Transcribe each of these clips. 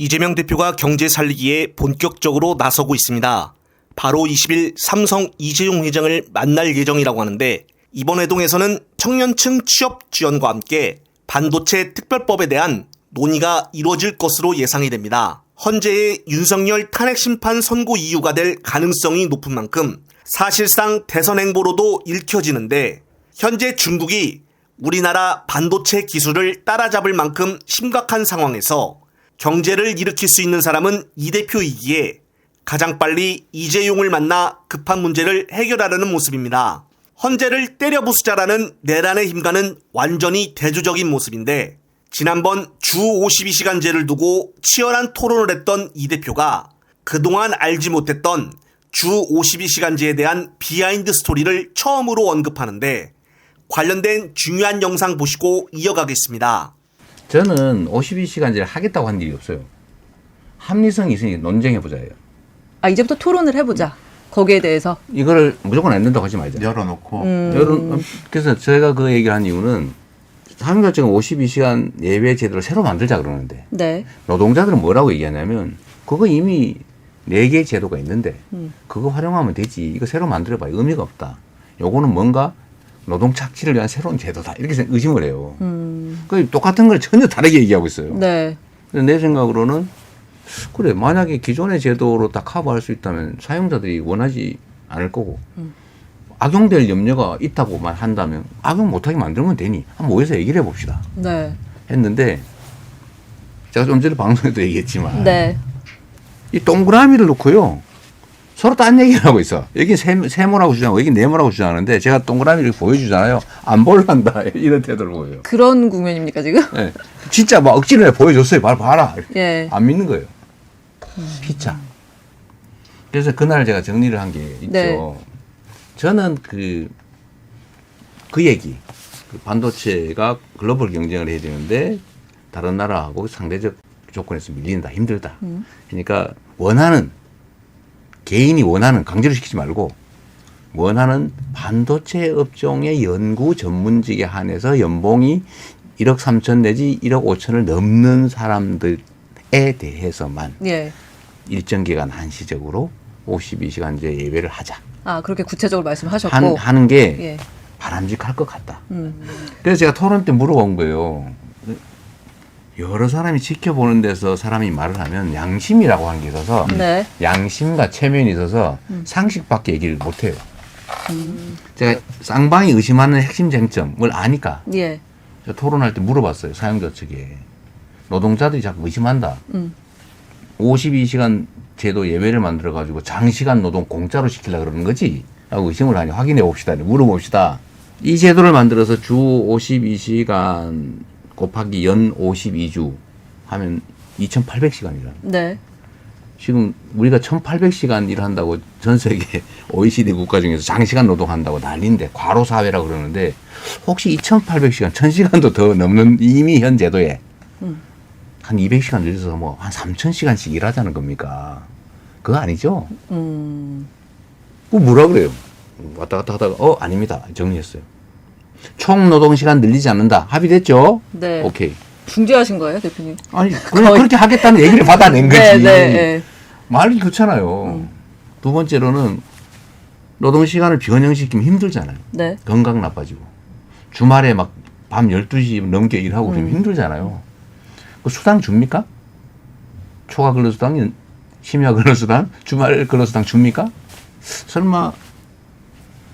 이재명 대표가 경제 살리기에 본격적으로 나서고 있습니다. 바로 20일 삼성 이재용 회장을 만날 예정이라고 하는데 이번 회동에서는 청년층 취업 지원과 함께 반도체 특별법에 대한 논의가 이루어질 것으로 예상이 됩니다. 헌재의 윤석열 탄핵 심판 선고 이유가 될 가능성이 높은 만큼 사실상 대선 행보로도 읽혀지는데 현재 중국이 우리나라 반도체 기술을 따라잡을 만큼 심각한 상황에서 경제를 일으킬 수 있는 사람은 이 대표이기에 가장 빨리 이재용을 만나 급한 문제를 해결하려는 모습입니다. 헌재를 때려 부수자라는 내란의 힘과는 완전히 대조적인 모습인데 지난번 주 52시간제를 두고 치열한 토론을 했던 이 대표가 그동안 알지 못했던 주 52시간제에 대한 비하인드 스토리를 처음으로 언급하는데 관련된 중요한 영상 보시고 이어가겠습니다. 저는 52시간제를 하겠다고 한 일이 없어요. 합리성이 있으니 논쟁해보자예요. 아 이제부터 토론을 해보자. 거기에 대해서. 이거를 무조건 안 된다고 하지 말자. 열어놓고 음. 여론, 그래서 제가 그 얘기를 한 이유는 한국결정은 52시간 예외 제도를 새로 만들자 그러는데 네. 노동자들은 뭐라고 얘기하냐면 그거 이미 네개 제도가 있는데 음. 그거 활용하면 되지 이거 새로 만들어봐야 의미가 없다. 요거는 뭔가 노동 착취를 위한 새로운 제도다 이렇게 생- 의심을 해요. 음. 그 똑같은 걸 전혀 다르게 얘기하고 있어요. 네. 근데 내 생각으로는 그래 만약에 기존의 제도로 다 커버할 수 있다면 사용자들이 원하지 않을 거고 음. 악용될 염려가 있다고만 한다면 악용 못하게 만들면 되니 한번 모여서 얘기를 해봅시다 네. 했는데 제가 좀 전에 방송에도 얘기했지만 네. 이 동그라미를 놓고요 서로 딴 얘기를 하고 있어 여기 세, 세모라고 주장하고 여기 네모라고 주장하는데 제가 동그라미를 보여주잖아요 안 볼란다 이런 태도를 보여요 그런 국면입니까 지금? 예. 진짜 막 억지로 해 보여줬어요 봐라 봐라 예. 안 믿는 거예요. 피자. 그래서 그날 제가 정리를 한 게 있죠. 네. 저는 그, 그 얘기. 그 반도체가 글로벌 경쟁을 해야 되는데 다른 나라하고 상대적 조건에서 밀린다. 힘들다. 음. 그러니까 원하는 개인이 원하는 강제로 시키지 말고 원하는 반도체 업종의 연구 전문직에 한해서 연봉이 1억 3천 내지 1억 5천을 넘는 사람들에 대해서만 예. 일정 기간 한시적으로 52시간제 예외를 하자. 아 그렇게 구체적으로 말씀하셨고. 한, 하는 게 예. 바람직할 것 같다. 음. 그래서 제가 토론 때 물어본 거예요. 여러 사람이 지켜보는 데서 사람이 말을 하면 양심이라고 하는 게 있어서 네. 양심과 체면이 있어서 음. 상식밖에 얘기를 못 해요. 제가 쌍방이 의심하는 핵심 쟁점을 아니까 예. 제가 토론할 때 물어봤어요. 사용자 측에. 노동자들이 자꾸 의심한다. 음. 52시간 제도 예외를 만들어 가지고 장시간 노동 공짜로 시키려고 그러는 거지? 라고 의심을 하니 확인해 봅시다. 물어봅시다. 이 제도를 만들어서 주 52시간 곱하기 연 52주 하면 2,800시간이라. 네. 지금 우리가 1,800시간 일한다고 전 세계 OECD 국가 중에서 장시간 노동한다고 난리인데 과로 사회라고 그러는데 혹시 2,800시간, 1,000시간도 더 넘는 이미 현 제도에 음. 한 200시간 늘려서 뭐 한 3,000시간씩 일하자는 겁니까? 그거 아니죠? 음. 그 뭐라 그래요? 왔다 갔다 하다가 어 아닙니다 정리했어요. 총 노동 시간 늘리지 않는다 합의됐죠? 네. 오케이. 중재하신 거예요 대표님? 아니 그냥 그렇게 하겠다는 얘기를 받아낸 거지. 네. 네. 네. 말이 그렇잖아요. 음. 두 번째로는 노동 시간을 변형시키면 힘들잖아요. 네. 건강 나빠지고. 주말에 막 밤 12시 넘게 일하고 그러면 음. 힘들잖아요. 그 수당 줍니까? 초과 근로수당, 심야 근로수당, 주말 근로수당 줍니까? 설마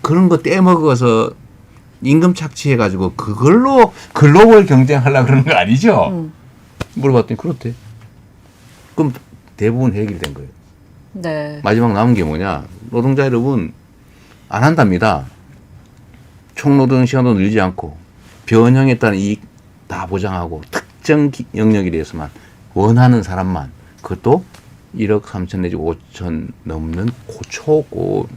그런 거 떼먹어서 임금 착취해가지고 그걸로 글로벌 경쟁하려고 그러는 거 아니죠? 음. 물어봤더니 그렇대. 그럼 대부분 해결된 거예요. 네. 마지막 남은 게 뭐냐? 노동자 여러분 안 한답니다. 총노동 시간도 늘리지 않고 변형에 따른 이익 다 보장하고 특정 기- 영역에 대해서만 원하는 사람만 그것도 1억 3천 내지 5천 넘는 고초고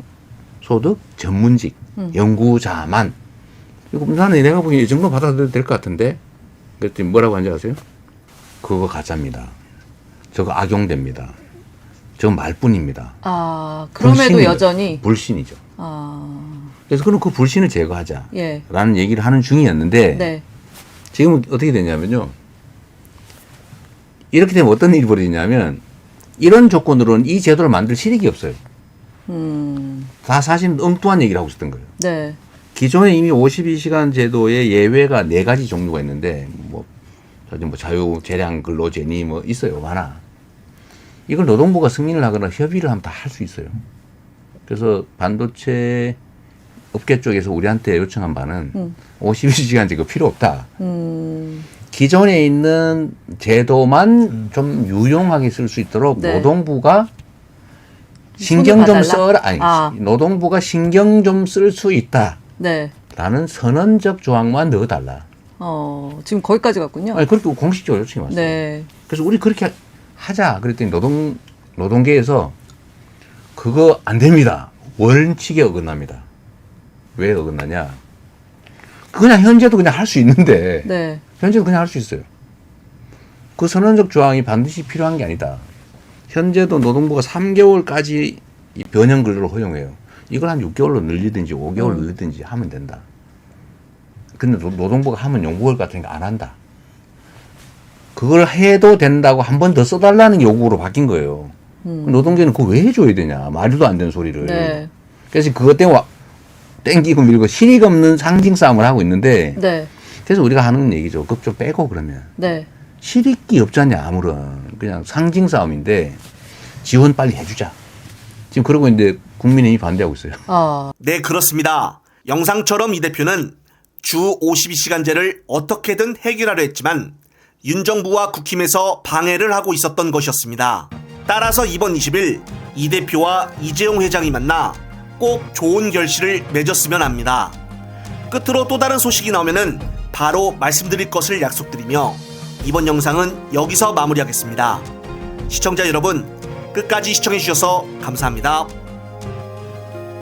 소득 전문직 음. 연구자만 이거 나는 내가 보기엔 이 정도 받아들여도 될 것 같은데 그랬더니 뭐라고 하는지 아세요? 그거 가짜입니다. 저거 악용됩니다. 저건 말뿐입니다. 아 그럼에도 불신이죠. 여전히. 불신이죠. 아. 그래서 그럼 그 불신을 제거하자. 예. 라는 얘기를 하는 중이었는데 네. 지금은 어떻게 되냐면요. 이렇게 되면 어떤 일이 벌어지냐면 이런 조건으로는 이 제도를 만들 실익이 없어요. 음. 다 사실 엉뚱한 얘기를 하고 있었던 거예요. 네. 기존에 이미 52시간 제도의 예외가 네 가지 종류가 있는데 뭐, 저기 뭐 자유 재량 근로제니 뭐 있어요 많아. 이걸 노동부가 승인을 하거나 협의를 하면 다 할 수 있어요. 그래서 반도체 업계 쪽에서 우리한테 요청한 바는 음. 52시간 제거 필요 없다. 음. 기존에 있는 제도만 좀 유용하게 쓸 수 있도록 네. 노동부가 신경 좀? 써라. 아니, 아. 노동부가 신경 좀 쓸 수 있다. 네. 라는 선언적 조항만 넣어달라. 어, 지금 거기까지 갔군요. 아니, 그렇게 공식적으로 요청이 왔어요. 네. 그래서 우리 그렇게 하자. 그랬더니 노동, 노동계에서 그거 안 됩니다. 원칙에 어긋납니다. 왜 어긋나냐? 그냥 현재도 그냥 할 수 있는데, 네. 현재도 그냥 할 수 있어요. 그 선언적 조항이 반드시 필요한 게 아니다. 현재도 노동부가 3개월까지 이 변형 근로를 허용해요. 이걸 한 6개월로 늘리든지 5개월 음. 늘리든지 하면 된다. 근데 노- 노동부가 하면 용보월 같은 거안 한다. 그걸 해도 된다고 한 번 더 써달라는 요구로 바뀐 거예요. 음. 노동계는 그거 왜 해줘야 되냐. 말도 안 되는 소리를. 네. 그래서 그것 때문에 와- 땡기고 밀고 실익 없는 상징 싸움을 하고 있는데 네. 그래서 우리가 하는 얘기죠. 급좀 빼고 그러면. 네. 실익이 없잖냐 아무런 그냥 상징 싸움인데 지원 빨리 해주자 지금 그러고 있는데 국민의힘이 반대하고 있어요 아, 네, 그렇습니다. 영상처럼 이 대표는 주 52시간제를 어떻게든 해결하려 했지만 윤 정부와 국힘에서 방해를 하고 있었던 것이었습니다. 따라서 이번 20일 이 대표와 이재용 회장이 만나 꼭 좋은 결실을 맺었으면 합니다. 끝으로 또 다른 소식이 나오면은 바로 말씀드릴 것을 약속드리며 이번 영상은 여기서 마무리하겠습니다. 시청자 여러분, 끝까지 시청해주셔서 감사합니다.